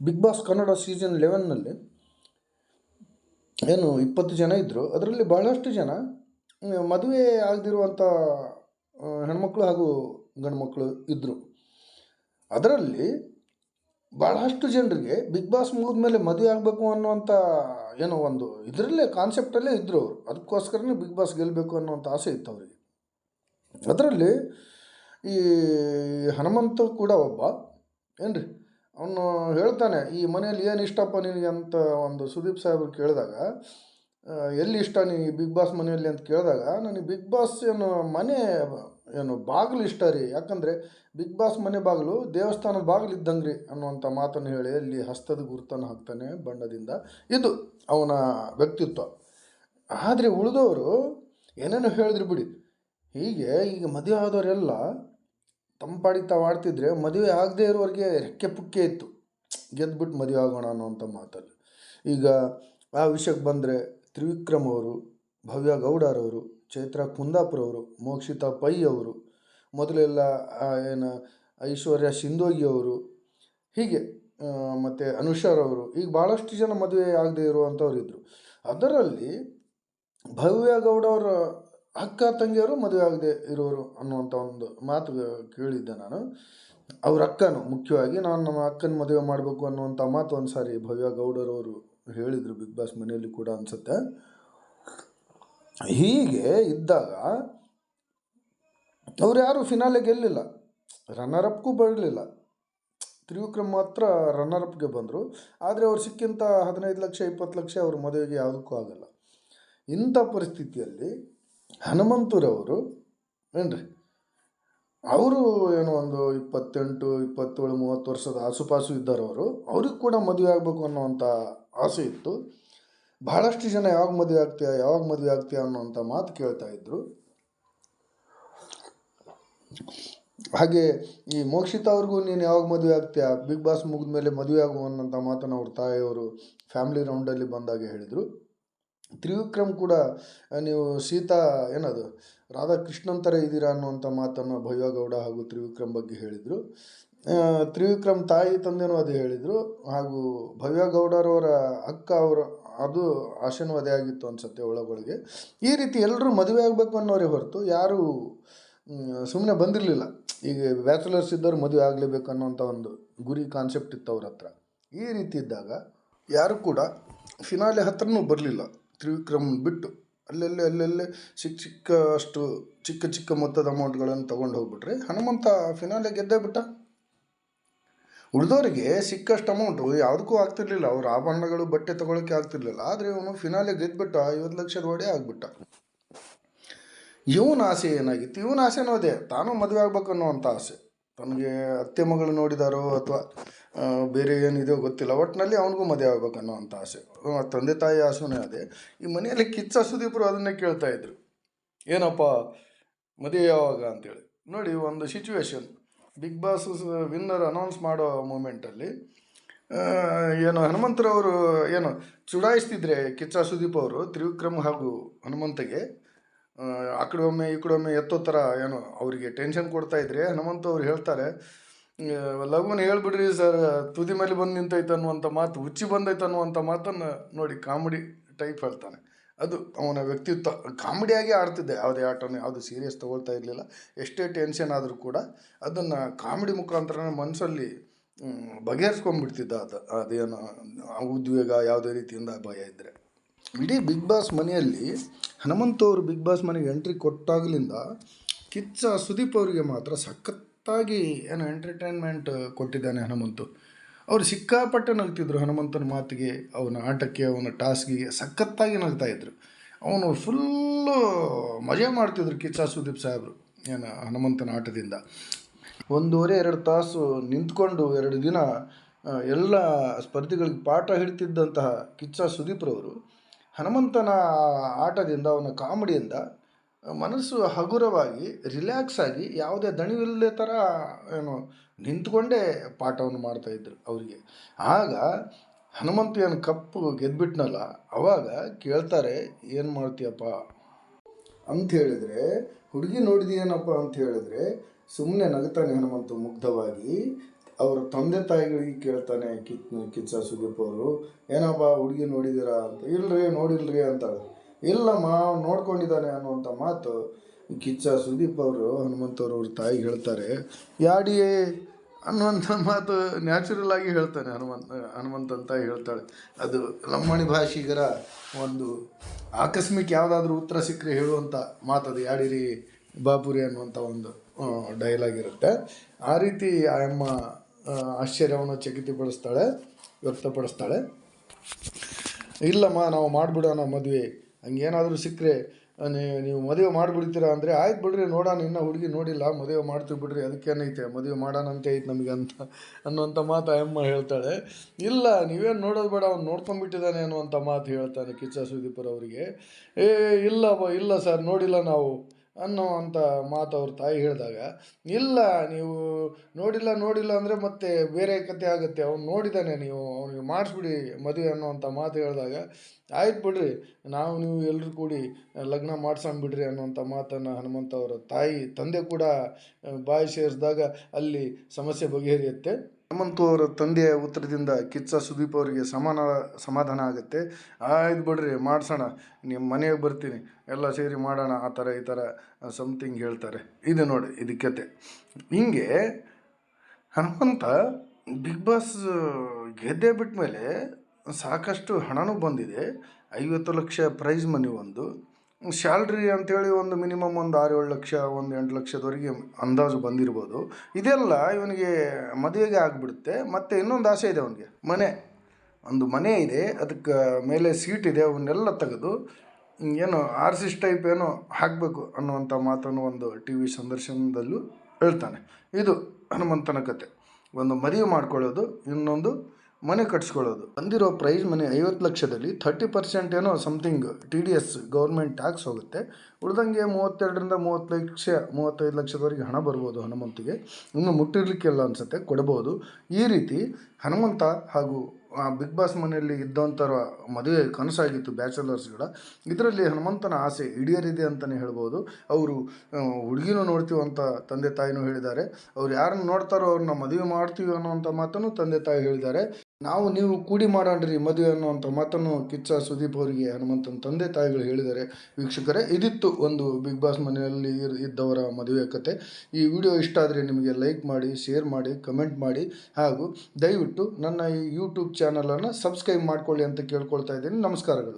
Big Boss Kannada season ಲೆವೆನ್ನಲ್ಲಿ ಏನು ಇಪ್ಪತ್ತು ಜನ ಇದ್ದರು ಅದರಲ್ಲಿ ಬಹಳಷ್ಟು ಜನ ಮದುವೆ ಆಗದಿರುವಂಥ ಹೆಣ್ಮಕ್ಳು ಹಾಗೂ ಗಂಡು ಮಕ್ಕಳು ಇದ್ದರು ಅದರಲ್ಲಿ ಭಾಳಷ್ಟು ಜನರಿಗೆ ಬಿಗ್ ಬಾಸ್ ಮುಗಿದ್ಮೇಲೆ ಮದುವೆ ಆಗಬೇಕು ಅನ್ನುವಂಥ ಏನೋ ಒಂದು ಇದರಲ್ಲೇ ಕಾನ್ಸೆಪ್ಟಲ್ಲೇ ಇದ್ದರು ಅವರು. ಅದಕ್ಕೋಸ್ಕರನೇ ಬಿಗ್ ಬಾಸ್ ಗೆಲ್ಲಬೇಕು ಅನ್ನುವಂಥ ಆಸೆ ಇತ್ತು ಅವರಿಗೆ. ಅದರಲ್ಲಿ ಈ ಹನುಮಂತ ಕೂಡ ಒಬ್ಬ, ಏನ್ರಿ? ಅವನು ಹೇಳ್ತಾನೆ, ಈ ಮನೆಯಲ್ಲಿ ಏನು ಇಷ್ಟಪ್ಪ ನಿನಗೆ? ಅಂತ ಒಂದು ಸುದೀಪ್ ಸಾಹೇಬ್ರು ಕೇಳಿದಾಗ ಎಲ್ಲಿ ಇಷ್ಟ ನೀ ಬಿಗ್ ಬಾಸ್ ಮನೆಯಲ್ಲಿ? ಅಂತ ಕೇಳಿದಾಗ, ನನಗೆ ಬಿಗ್ ಬಾಸ್ ಏನು ಮನೆ ಏನು ಬಾಗಿಲು ಇಷ್ಟ ರೀ. ಯಾಕಂದರೆ ಬಿಗ್ ಬಾಸ್ ಮನೆ ಬಾಗಿಲು ದೇವಸ್ಥಾನದ ಬಾಗಿಲು ಇದ್ದಂಗೆ ರೀ ಅನ್ನುವಂಥ ಮಾತನ್ನು ಹೇಳಿ ಅಲ್ಲಿ ಹಸ್ತದ ಗುರುತನ್ನು ಹಾಕ್ತಾನೆ ಬಣ್ಣದಿಂದ ಇದು ಅವನ ವ್ಯಕ್ತಿತ್ವ. ಆದರೆ ಉಳಿದವರು ಏನೇನು ಹೇಳಿದ್ರು ಬಿಡಿ. ಹೀಗೆ ಈಗ ಮದುವೆ ಆದವರೆಲ್ಲ ತಂಪಾಡಿ ತಾವು ಆಡ್ತಿದ್ರೆ ಮದುವೆ ಆಗದೆ ಇರೋರಿಗೆ ರೆಕ್ಕೆ ಪುಕ್ಕೆ ಇತ್ತು. ಗೆದ್ದುಬಿಟ್ಟು ಮದುವೆ ಆಗೋಣ ಅನ್ನೋಂಥ ಮಾತಲ್ಲಿ. ಈಗ ಆ ವಿಷಯಕ್ಕೆ ಬಂದರೆ ತ್ರಿವಿಕ್ರಮ್ ಅವರು, ಭವ್ಯ ಗೌಡರವರು ಚೈತ್ರ ಕುಂದಾಪುರ ಅವರು, ಮೋಕ್ಷಿತಾ ಪೈ ಅವರು, ಮೊದಲೆಲ್ಲ ಏನು ಐಶ್ವರ್ಯ ಸಿಂಧೋಗಿ ಅವರು, ಹೀಗೆ ಮತ್ತು ಅನುಷಾರವರು ಈಗ ಭಾಳಷ್ಟು ಜನ ಮದುವೆ ಆಗದೆ ಇರುವಂಥವ್ರು ಇದ್ದರು ಅದರಲ್ಲಿ ಭವ್ಯ ಗೌಡ ಅವರ ಅಕ್ಕ ತಂಗಿಯರು ಮದುವೆ ಆಗದೆ ಇರೋರು ಅನ್ನುವಂಥ ಒಂದು ಮಾತು ಕೇಳಿದ್ದೆ ನಾನು. ಅವ್ರ ಅಕ್ಕನು ಮುಖ್ಯವಾಗಿ ನಾನು ನಮ್ಮ ಅಕ್ಕನ ಮದುವೆ ಮಾಡಬೇಕು ಅನ್ನುವಂಥ ಮಾತು ಒಂದು ಸಾರಿ ಭವ್ಯ ಗೌಡರವರು ಹೇಳಿದರು ಬಿಗ್ ಬಾಸ್ ಮನೆಯಲ್ಲಿ ಕೂಡ ಅನಿಸುತ್ತೆ. ಹೀಗೆ ಇದ್ದಾಗ ಅವ್ರು ಯಾರು ಫಿನಾಲೆ ಗೆಲ್ಲಿಲ್ಲ. ರನ್ನರ್ ಅಪ್ಗೂ ಬರಲಿಲ್ಲ. ತ್ರಿವಿಕ್ರಮ್ ಮಾತ್ರ ರನ್ನರ್ ಅಪ್ಗೆ ಬಂದರು. ಆದರೆ ಅವ್ರು ಸಿಕ್ಕಿಂತ ಹದಿನೈದು ಲಕ್ಷ, ಇಪ್ಪತ್ತು ಲಕ್ಷ ಅವ್ರ ಮದುವೆಗೆ ಯಾವುದಕ್ಕೂ ಆಗಲ್ಲ. ಇಂಥ ಪರಿಸ್ಥಿತಿಯಲ್ಲಿ ಹನುಮಂತರವರು, ಏನ್ರಿ? ಅವರು ಏನೋ ಒಂದು ಇಪ್ಪತ್ತೆಂಟು, ಇಪ್ಪತ್ತೇಳು, ಮೂವತ್ತು ವರ್ಷದ ಆಸುಪಾಸು ಇದ್ದಾರೆ ಅವರು ಅವ್ರಿಗೆ ಕೂಡ ಮದುವೆ ಆಗಬೇಕು ಅನ್ನೋವಂಥ ಆಸೆ ಇತ್ತು. ಬಹಳಷ್ಟು ಜನ ಯಾವಾಗ ಮದುವೆ ಆಗ್ತೀಯ, ಯಾವಾಗ ಮದುವೆ ಆಗ್ತೀಯ ಅನ್ನೋವಂಥ ಮಾತು ಕೇಳ್ತಾ ಇದ್ರು. ಹಾಗೆ ಈ ಮೋಕ್ಷಿತ ಅವ್ರಿಗೂ ನೀನು ಯಾವಾಗ ಮದುವೆ ಆಗ್ತೀಯ, ಬಿಗ್ ಬಾಸ್ ಮುಗಿದ ಮೇಲೆ ಮದುವೆ ಆಗುವ ಅನ್ನೋಂಥ ಮಾತನ್ನು ಅವ್ರ ತಾಯಿಯವರು ಫ್ಯಾಮಿಲಿ ರೌಂಡಲ್ಲಿ ಬಂದಾಗ ಹೇಳಿದರು. ತ್ರಿವಿಕ್ರಮ್ ಕೂಡ ನೀವು ಸೀತಾ, ಏನದು, ರಾಧಾಕೃಷ್ಣನ್ ಥರ ಇದ್ದೀರಾ ಅನ್ನುವಂಥ ಮಾತನ್ನು ಭವ್ಯಗೌಡ ಹಾಗೂ ತ್ರಿವಿಕ್ರಮ್ ಬಗ್ಗೆ ಹೇಳಿದರು. ತ್ರಿವಿಕ್ರಮ್ ತಾಯಿ ತಂದೆನೂ ಅದು ಹೇಳಿದರು. ಹಾಗೂ ಭವ್ಯಗೌಡರವರ ಅಕ್ಕ ಅವರು, ಅದು ಆಶೆನೂ ಆಗಿತ್ತು ಅನ್ಸುತ್ತೆ ಒಳಗೊಳಗೆ. ಈ ರೀತಿ ಎಲ್ಲರೂ ಮದುವೆ ಆಗಬೇಕು ಅನ್ನೋರೇ ಹೊರತು ಯಾರೂ ಸುಮ್ಮನೆ ಬಂದಿರಲಿಲ್ಲ. ಈಗ ಬ್ಯಾಚುಲರ್ಸ್ ಇದ್ದವ್ರು ಮದುವೆ ಆಗಲೇಬೇಕು ಅನ್ನೋಂಥ ಒಂದು ಗುರಿ ಕಾನ್ಸೆಪ್ಟ್ ಇತ್ತು ಅವ್ರ ಹತ್ರ. ಈ ರೀತಿ ಇದ್ದಾಗ ಯಾರು ಕೂಡ ಫಿನಾಲೆ ಹತ್ರನೂ ಬರಲಿಲ್ಲ. ತ್ರಿವಿಕ್ರಮ್ ಬಿಟ್ಟು ಅಲ್ಲೆಲ್ಲೇ ಅಲ್ಲೆಲ್ಲೇ ಚಿಕ್ಕ ಚಿಕ್ಕ ಅಷ್ಟು ಚಿಕ್ಕ ಚಿಕ್ಕ ಮೊತ್ತದ ಅಮೌಂಟ್ಗಳನ್ನು ತೊಗೊಂಡು ಹೋಗ್ಬಿಟ್ರೆ ಹನುಮಂತ ಫಿನಾಲೆ ಗೆದ್ದೇ ಬಿಟ್ಟ? ಉಳಿದವರಿಗೆ ಸಿಕ್ಕಷ್ಟು ಅಮೌಂಟು ಯಾವುದಕ್ಕೂ ಆಗ್ತಿರ್ಲಿಲ್ಲ. ಅವ್ರ ಆಭರಣಗಳು ಬಟ್ಟೆ ತೊಗೊಳಕ್ಕೆ ಆಗ್ತಿರ್ಲಿಲ್ಲ. ಆದರೆ ಇವನು ಫಿನಾಲೆ ಗೆದ್ದುಬಿಟ್ಟ ಐವತ್ತು ಲಕ್ಷದ ಒಡೆ ಆಗಿಬಿಟ್ಟ. ಇವನ ಆಸೆ ಏನಾಗಿತ್ತು? ಇವನ ಆಸೆನೂ ಅದೇ ತಾನು ಮದುವೆ ಆಗ್ಬೇಕು ಅನ್ನೋವಂಥ ಆಸೆ. ತನಗೆ ಅತ್ತೆ ಮಗಳು ನೋಡಿದಾರೋ ಅಥವಾ ಬೇರೆ ಏನಿದೆಯೋ ಗೊತ್ತಿಲ್ಲ. ಒಟ್ಟಿನಲ್ಲಿ ಅವನಿಗೂ ಮದುವೆ ಆಗ್ಬೇಕು ಅನ್ನೋವಂಥ ಆಸೆ. ಆ, ತಂದೆ ತಾಯಿ ಆಸೆನೇ ಅದೇ. ಈ ಮನೆಯಲ್ಲಿ ಕಿಚ್ಚ ಸುದೀಪರು ಅದನ್ನೇ ಕೇಳ್ತಾ ಇದ್ರು. ಏನಪ್ಪ ಮದುವೆ ಯಾವಾಗ ಅಂತೇಳಿ. ನೋಡಿ ಒಂದು situation Bigg Boss winner announce ಮಾಡೋ ಮೂಮೆಂಟಲ್ಲಿ ಏನು ಹನುಮಂತರವರು ಏನು ಚುಡಾಯಿಸ್ತಿದ್ರೆ ಕಿಚ್ಚ ಸುದೀಪ್ ಅವರು ತ್ರಿವಿಕ್ರಮ್ ಹಾಗೂ ಹನುಮಂತಗೆ ಆ, ಕಡೆ ಒಮ್ಮೆ ಈ ಕಡೆ ಒಮ್ಮೆ ಎತ್ತೋ ಥರ ಏನೋ ಅವರಿಗೆ ಟೆನ್ಷನ್ ಕೊಡ್ತಾ ಇದ್ರೆ ಹನುಮಂತ ಅವ್ರು ಹೇಳ್ತಾರೆ ಲಘುನ ಹೇಳ್ಬಿಡ್ರಿ ಸರ್ ತುದಿ ಮೇಲೆ ಬಂದು ನಿಂತೈತೆ ಅನ್ನುವಂಥ ಮಾತು ಉಚ್ಚಿ ಬಂದೈತೆ ಅನ್ನುವಂಥ ಮಾತನ್ನು ನೋಡಿ ಕಾಮಿಡಿ ಟೈಪ್ ಹೇಳ್ತಾನೆ. ಅದು ಅವನ ವ್ಯಕ್ತಿತ್ವ ಕಾಮಿಡಿಯಾಗಿ ಆಡ್ತಿದ್ದೆ ಯಾವುದೇ ಆಟನೂ ಯಾವುದು ಸೀರಿಯಸ್ ತೊಗೊಳ್ತಾ ಇರಲಿಲ್ಲ. ಎಷ್ಟೇ ಟೆನ್ಷನ್ ಆದರೂ ಕೂಡ ಅದನ್ನು ಕಾಮಿಡಿ ಮುಖಾಂತರ ಮನಸ್ಸಲ್ಲಿ ಬಗೆಹರಿಸ್ಕೊಂಡ್ಬಿಡ್ತಿದ್ದ ಅದು ಅದೇನು ಉದ್ವೇಗ ಯಾವುದೇ ರೀತಿಯಿಂದ ಭಯ ಇದ್ದರೆ ಇಡೀ ಬಿಗ್ ಬಾಸ್ ಮನೆಯಲ್ಲಿ ಹನುಮಂತ ಅವರು ಬಿಗ್ ಬಾಸ್ ಮನೆಗೆ ಎಂಟ್ರಿ ಕೊಟ್ಟಾಗಲಿಂದ ಕಿಚ್ಚ ಸುದೀಪ್ ಅವರಿಗೆ ಮಾತ್ರ ಸಖತ್ತಾಗಿ ಏನು ಎಂಟರ್ಟೈನ್ಮೆಂಟ್ ಕೊಟ್ಟಿದ್ದಾನೆ ಹನುಮಂತು. ಅವರು ಸಿಕ್ಕಾಪಟ್ಟೆ ನಗ್ತಿದ್ರು ಹನುಮಂತನ ಮಾತಿಗೆ, ಅವನ ಆಟಕ್ಕೆ, ಅವನ ಟಾಸ್ಕಿಗೆ ಸಖತ್ತಾಗಿ ನಗ್ತಾ ಇದ್ರು. ಅವನು ಫುಲ್ಲು ಮಜಾ ಮಾಡ್ತಿದ್ರು ಕಿಚ್ಚ ಸುದೀಪ್ ಸಾಹೇಬರು, ಏನು ಹನುಮಂತನ ಆಟದಿಂದ. ಒಂದೂವರೆ, ಎರಡು ತಾಸು ನಿಂತ್ಕೊಂಡು ಎರಡು ದಿನ ಎಲ್ಲ ಸ್ಪರ್ಧಿಗಳಿಗೆ ಪಾಠ ಹಿಡ್ತಿದ್ದಂತಹ ಕಿಚ್ಚ ಸುದೀಪ್ರವರು ಹನುಮಂತನ ಆಟದಿಂದ, ಅವನ ಕಾಮಿಡಿಯಿಂದ ಮನಸ್ಸು ಹಗುರವಾಗಿ ರಿಲ್ಯಾಕ್ಸ್ ಆಗಿ ಯಾವುದೇ ದಣಿವಿಲ್ಲದೆ ಥರ ಏನು, ನಿಂತ್ಕೊಂಡೇ ಪಾಠವನ್ನು ಮಾಡ್ತಾಯಿದ್ರು ಅವರಿಗೆ. ಆಗ ಹನುಮಂತ ಏನು ಕಪ್ಪು ಗೆದ್ಬಿಟ್ನಲ್ಲ, ಅವಾಗ ಕೇಳ್ತಾರೆ, ಏನು ಮಾಡ್ತೀಯಪ್ಪ? ಅಂತ ಹೇಳಿದ್ರೆ, ಹುಡುಗಿ ನೋಡಿದೀನಪ್ಪ ಅಂತ ಹೇಳಿದ್ರೆ ಸುಮ್ಮನೆ ನಗ್ತಾನೆ ಹನುಮಂತು ಮುಗ್ಧವಾಗಿ ಅವರ ತಂದೆ ತಾಯಿಗಳಿಗೆ ಕೇಳ್ತಾನೆ ಕಿತ್, ಕಿಚ್ಚ ಸುದೀಪ್ ಅವರು, ಏನಪ್ಪ ಹುಡುಗಿ ನೋಡಿದ್ದೀರಾ ಅಂತ, ಇಲ್ರಿ ನೋಡಿಲ್ರಿ ಅಂತಾಳೆ. ಇಲ್ಲಮ್ಮ ನೋಡ್ಕೊಂಡಿದ್ದಾನೆ ಅನ್ನುವಂಥ ಮಾತು ಕಿಚ್ಚ ಸುದೀಪ್ ಅವರು ಹನುಮಂತವ್ರು ಅವ್ರ ತಾಯಿಗೆ ಹೇಳ್ತಾರೆ. ಯಾಡಿ ಅನ್ನುವಂಥ ಮಾತು ನ್ಯಾಚುರಲ್ ಆಗಿ ಹೇಳ್ತಾನೆ ಹನುಮಂತ ಹನುಮಂತ ಅಂತ ಹೇಳ್ತಾಳೆ. ಅದು ಲಂಬಾಣಿ ಭಾಷಿಗರ ಒಂದು ಆಕಸ್ಮಿಕ ಯಾವುದಾದ್ರೂ ಉತ್ತರ ಸಿಕ್ಕರೆ ಹೇಳುವಂಥ ಮಾತದು, ಯಾಡಿರಿ ಬಾಪುರಿ ಅನ್ನುವಂಥ ಒಂದು ಡೈಲಾಗ್ ಇರುತ್ತೆ. ಆ ರೀತಿ ಆ ಅಮ್ಮ ಆಶ್ಚರ್ಯವನ್ನು ಚಕಿತಪಡಿಸ್ತಾಳೆ ವ್ಯಕ್ತಪಡಿಸ್ತಾಳೆ. ಇಲ್ಲಮ್ಮ, ನಾವು ಮಾಡಿಬಿಡೋಣ ಮದುವೆ. ಹಂಗೇನಾದರೂ ಸಿಕ್ಕರೆ ನೀವು ಮದುವೆ ಮಾಡಿಬಿಡ್ತೀರಾ ಅಂದರೆ, ಆಯ್ತು ಬಿಡ್ರಿ, ನೋಡೋಣ, ಇನ್ನೂ ಹುಡುಗಿ ನೋಡಿಲ್ಲ, ಮದುವೆ ಮಾಡ್ತೀವಿ ಬಿಡ್ರಿ ಅದಕ್ಕೇನೈತೆ ಮದುವೆ ಮಾಡೋಣ ಅಂತ ಐತೆ ನಮಗೆ ಅಂತ ಅನ್ನುವಂಥ ಮಾತು ಅಮ್ಮ ಹೇಳ್ತಾಳೆ. ಇಲ್ಲ, ನೀವೇನು ನೋಡೋದು ಬೇಡ, ಅವ್ನು ನೋಡ್ಕೊಂಡ್ಬಿಟ್ಟಿದ್ದಾನೆ ಅನ್ನುವಂಥ ಮಾತು ಹೇಳ್ತಾನೆ ಕಿಚ್ಚ ಸುದೀಪರ್ ಅವರಿಗೆ ಏ ಇಲ್ಲ ಇಲ್ಲ ಸರ್, ನೋಡಿಲ್ಲ ನಾವು. ಅನ್ನೋ ಅಂತ ಮಾತು ಅವ್ರ ತಾಯಿ ಹೇಳಿದಾಗ, ಇಲ್ಲ, ನೀವು ನೋಡಿಲ್ಲ ನೋಡಿಲ್ಲ ಅಂದರೆ ಮತ್ತೆ ಬೇರೆ ಕತೆ ಆಗುತ್ತೆ, ಅವ್ನು ನೋಡಿದ್ದಾನೆ ನೀವು ಅವನಿಗೆ ಮಾಡಿಸ್ಬಿಡಿ ಮದುವೆ ಅನ್ನೋವಂಥ ಮಾತು ಹೇಳಿದಾಗ, ಆಯ್ತು ಬಿಡ್ರಿ, ನಾವು ನೀವು ಎಲ್ಲರೂ ಕೂಡಿ ಲಗ್ನ ಮಾಡ್ಸಂಬಿಡ್ರಿ ಅನ್ನೋಂಥ ಮಾತನ್ನು ಹನುಮಂತ ಅವರ ತಾಯಿ ತಂದೆ ಕೂಡ ಬಾಯಿ ಸೇರಿಸಿದಾಗ ಅಲ್ಲಿ ಸಮಸ್ಯೆ ಬಗೆಹರಿಯುತ್ತೆ. ಹನುಮಂತು ಅವರ ತಂದೆಯ ಉತ್ತರದಿಂದ ಕಿಚ್ಚ ಸುದೀಪ್ ಅವರಿಗೆ ಸಮಾನ, ಸಮಾಧಾನ ಆಗುತ್ತೆ. ಆಯ್ತು ಬಿಡ್ರಿ, ಮಾಡ್ಸೋಣ. ನಿಮ್ಮ ಮನೆಗೆ ಬರ್ತೀನಿ. ಎಲ್ಲ ಸೇರಿ ಮಾಡೋಣ, ಆ ಥರ ಈ ಥರ ಸಮಥಿಂಗ್ ಹೇಳ್ತಾರೆ. ಇದು ನೋಡಿ, ಇದು ಕತೆ. ಹಿಂಗೆ ಹನುಮಂತ ಬಿಗ್ ಬಾಸ್, ಗೆದ್ದೆ ಬಿಟ್ಟ ಮೇಲೆ ಸಾಕಷ್ಟು ಹಣನೂ ಬಂದಿದೆ. ಐವತ್ತು ಲಕ್ಷ ಪ್ರೈಸ್ ಮನಿ ಒಂದು. ಸ್ಯಾಲ್ರಿ ಅಂತೇಳಿ ಒಂದು ಮಿನಿಮಮ್ ಒಂದು ಆರು ಏಳು ಲಕ್ಷ, ಒಂದು ಎಂಟು ಲಕ್ಷದವರೆಗೆ ಅಂದಾಜು ಬಂದಿರ್ಬೋದು. ಇದೆಲ್ಲ ಇವನಿಗೆ ಮದುವೆಗೆ ಆಗಿಬಿಡುತ್ತೆ. ಮತ್ತು ಇನ್ನೊಂದು ಆಸೆ ಇದೆ ಅವನಿಗೆ. ಮನೆ. ಒಂದು ಮನೆ ಇದೆ. ಅದಕ್ಕೆ ಮೇಲೆ ಸೀಟ್ ಇದೆ. ಅವನ್ನೆಲ್ಲ ತೆಗೆದು ಏನು ಆರ್ ಸಿ ಟೈಪ್ ಏನೋ ಹಾಕಬೇಕು ಅನ್ನುವಂಥ ಮಾತನ್ನು ಒಂದು ಟಿ ವಿ ಸಂದರ್ಶನದಲ್ಲೂ ಹೇಳ್ತಾನೆ. ಇದು ಹನುಮಂತನ ಕತೆ. ಒಂದು ಮದುವೆ ಮಾಡ್ಕೊಳ್ಳೋದು, ಇನ್ನೊಂದು ಮನೆ ಕಟ್ಸ್ಕೊಳ್ಳೋದು. ಬಂದಿರೋ ಪ್ರೈಸ್ ಮನೆ ಐವತ್ತು ಲಕ್ಷದಲ್ಲಿ ಥರ್ಟಿ ಪರ್ಸೆಂಟ್ ಏನೋ something T D S government tax ಹೋಗುತ್ತೆ. ಉಳ್ದಂಗೆ ಮೂವತ್ತೆರಡರಿಂದ ಮೂವತ್ತು ಲಕ್ಷ, ಮೂವತ್ತೈದು ಲಕ್ಷದವರೆಗೆ ಹಣ ಬರ್ಬೋದು ಹನುಮಂತಿಗೆ. ಇನ್ನು ಮುಟ್ಟಿರ್ಲಿಕ್ಕೆಲ್ಲ ಅನಿಸುತ್ತೆ, ಕೊಡ್ಬೋದು. ಈ ರೀತಿ ಹನುಮಂತ ಹಾಗೂ ಬಿಗ್ ಬಾಸ್ ಮನೆಯಲ್ಲಿ ಇದ್ದಂಥರ ಮದುವೆ ಕನಸಾಗಿತ್ತು ಬ್ಯಾಚುಲರ್ಸ್ಗಳ. ಇದರಲ್ಲಿ ಹನುಮಂತನ ಆಸೆ ಈಡೇರಿದೆ ಅಂತಲೇ ಹೇಳ್ಬೋದು. ಅವರು ಹುಡುಗಿನೂ ನೋಡ್ತೀವಿ ಅಂತ ತಂದೆ ತಾಯಿನೂ ಹೇಳಿದ್ದಾರೆ. ಅವ್ರು ಯಾರನ್ನು ನೋಡ್ತಾರೋ ಅವ್ರನ್ನ ಮದುವೆ ಮಾಡ್ತೀವಿ ಅನ್ನೋವಂಥ ಮಾತನ್ನು ತಂದೆ ತಾಯಿ ಹೇಳಿದ್ದಾರೆ. ನಾವು ನೀವು ಕೂಡಿ ಮಾಡೋಣ್ರಿ ಮದುವೆ ಅನ್ನುವಂಥ ಮಾತನ್ನು ಕಿಚ್ಚ ಸುದೀಪ್ ಅವರಿಗೆ ಹನುಮಂತನ ತಂದೆ ತಾಯಿಗಳು ಹೇಳಿದ್ದಾರೆ. ವೀಕ್ಷಕರೇ, ಇದಿತ್ತು ಒಂದು ಬಿಗ್ ಬಾಸ್ ಮನೆಯಲ್ಲಿ ಇದ್ದವರ ಮದುವೆ ಕತೆ. ಈ ವಿಡಿಯೋ ಇಷ್ಟ ಆದರೆ ನಿಮಗೆ ಲೈಕ್ ಮಾಡಿ, ಶೇರ್ ಮಾಡಿ, ಕಮೆಂಟ್ ಮಾಡಿ. ಹಾಗೂ ದಯವಿಟ್ಟು ನನ್ನ ಈ ಯೂಟ್ಯೂಬ್ ಚಾನಲನ್ನು ಸಬ್ಸ್ಕ್ರೈಬ್ ಮಾಡಿಕೊಳ್ಳಿ ಅಂತ ಕೇಳ್ಕೊಳ್ತಾ ಇದ್ದೀನಿ. ನಮಸ್ಕಾರಗಳು.